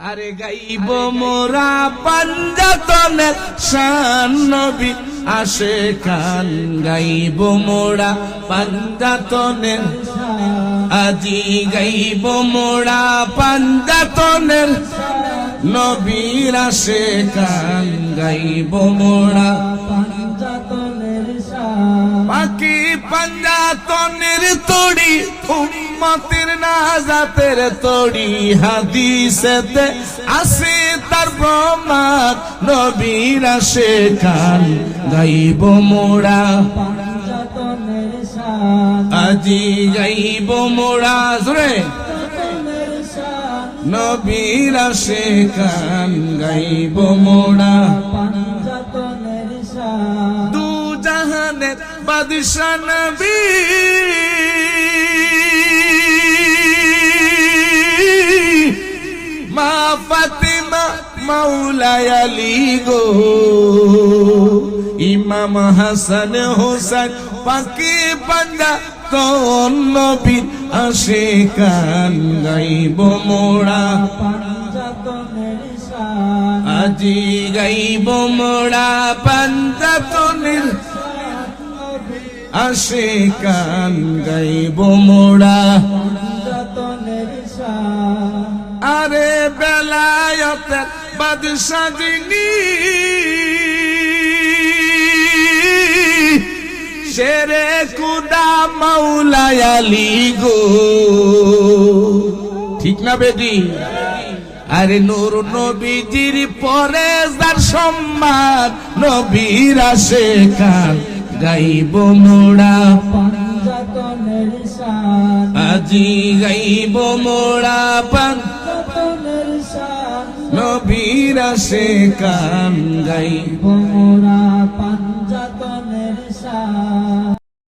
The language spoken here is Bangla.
আরে গাইব মোরা পাঞ্জাতনের শান নবী আসে কান গাইব মোরা পাঞ্জাতনের আজি গাইব মোরা পাঞ্জাতনের নবীর আসে কান গাইব মোরা বাকি তড়ি, উম্মতের নাজাতের তড়ি, হাদিসেতে আসে তার প্রমাণ, নবীর আসে কান গাইব মোরা আজি গাইব মোরা জোরে। নবীর আসে কান গাইব মোরা জাহানের বাদশা নবী। মা ফাতিমা মাওলায় আলী গো। ইমাম হাসান হোসেন পাকি বান্দা তোর নবী আসে কান গাইব মোড়া। আজি গাইব মোড়া পাঞ্জাতনের আসে কান গাইব মোড়া আরে বেলায়তের বাদশা যিনি শেরে কুদা মাওলায় আলী গো। ঠিক না বেদি? আরে নূর নবীজির পরে যার সম্মান নবীর আসে কান গাইব মোড়া। আজি গাইব মোড়া পান। নবীর সে কান গাইব